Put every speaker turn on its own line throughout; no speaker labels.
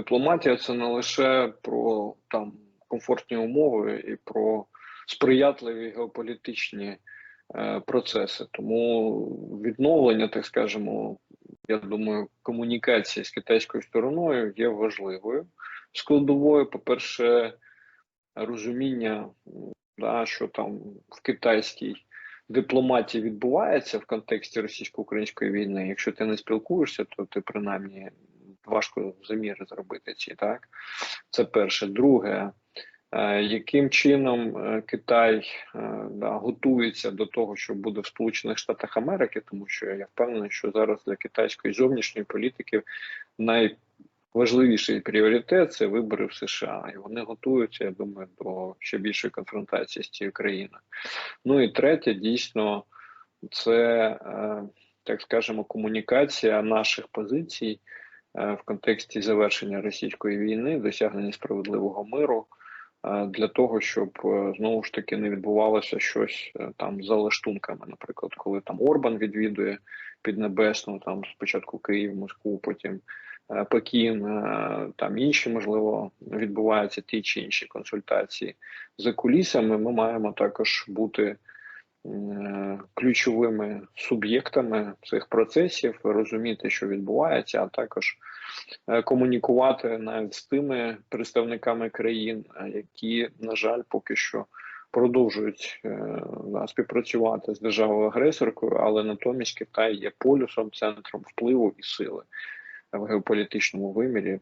дипломатія це не лише про там комфортні умови і про сприятливі геополітичні е, процеси. Тому відновлення, так скажемо, я думаю, комунікації з китайською стороною є важливою складовою. По-перше, розуміння, да, що там в китайській дипломатії відбувається в контексті російсько-української війни. Якщо ти не спілкуєшся, то ти принаймні важко заміри зробити ці, так? Це перше. Друге, е, яким чином е, Китай е, да, готується до того, що буде в Сполучених Штатах Америки, тому що я впевнений, що зараз для китайської зовнішньої політики найважливіший пріоритет це вибори в США, і вони готуються, я думаю, до ще більшої конфронтації з цією країною. Ну і третє, дійсно, це так скажемо, комунікація наших позицій в контексті завершення російської війни, досягнення справедливого миру. е, Для того щоб е, знову ж таки не відбувалося щось е, там за лаштунками, наприклад, коли там Орбан відвідує Піднебесну, там спочатку Київ, Москву, потім е, Пекін, е, там інші можливо відбуваються ті чи інші консультації за кулісами. Ми маємо також бути е, ключовими суб'єктами цих процесів, розуміти, що відбувається, а також е, комунікувати навіть з тими представниками країн, е, які, на жаль, поки що продовжують е, да, співпрацювати з державою агресоркою, але натомість Китай є полюсом, центром впливу і сили в геополітичному вимірі.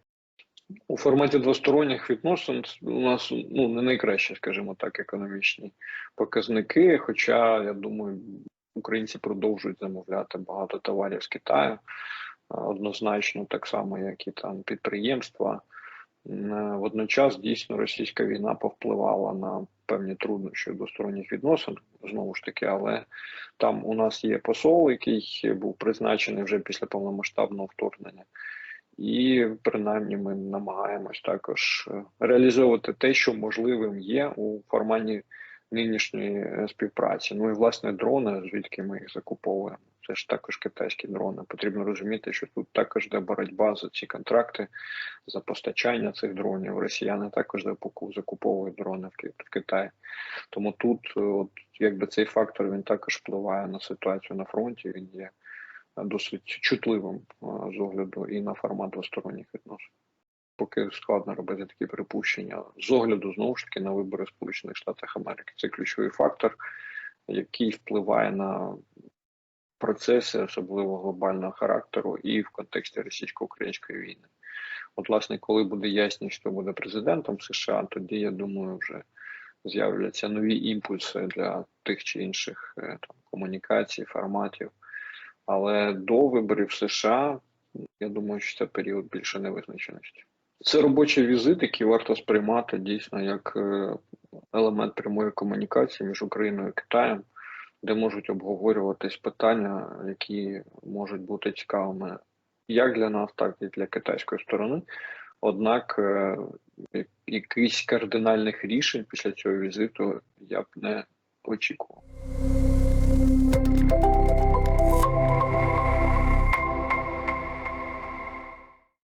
У форматі двосторонніх відносин у нас ну не найкращі, скажімо так, економічні показники. Хоча я думаю, українці продовжують замовляти багато товарів з Китаю, однозначно, так само, як і там підприємства. Е, Водночас дійсно російська війна повпливала на певні труднощі двосторонніх відносин, знову ж таки, але там у нас є посол, який був призначений вже після повномасштабного вторгнення. І принаймні ми намагаємось також е, реалізовувати те, що можливим є у форматі нинішньої е, співпраці. Ну і власне дрони, звідки ми їх закуповуємо. Це ж також китайські дрони. Потрібно розуміти, що тут також йде боротьба за ці контракти, за постачання цих дронів. Росіяни також закуп- закуповують дрони в Ки- Китаї. Тому тут, е, от якби цей фактор він також впливає на ситуацію на фронті. Він є досить чутливим з огляду і на формат двосторонніх відносин. Поки складно робити такі припущення з огляду знову ж таки на вибори Сполучених Штатах Америки. Це ключовий фактор, який впливає на процеси, особливо глобального характеру, і в контексті російсько-української війни. От, власне, коли буде ясність, хто буде президентом США, тоді я думаю, вже з'являться нові імпульси для тих чи інших е, там комунікацій, форматів. Але до виборів США я думаю, що це період більше невизначеності. Це робочий візит, який варто сприймати дійсно як е, елемент прямої комунікації між Україною і Китаєм, де можуть обговорюватись питання, які можуть бути цікавими як для нас, так і для китайської сторони. Однак е, якихось кардинальних рішень після цього візиту я б не очікував.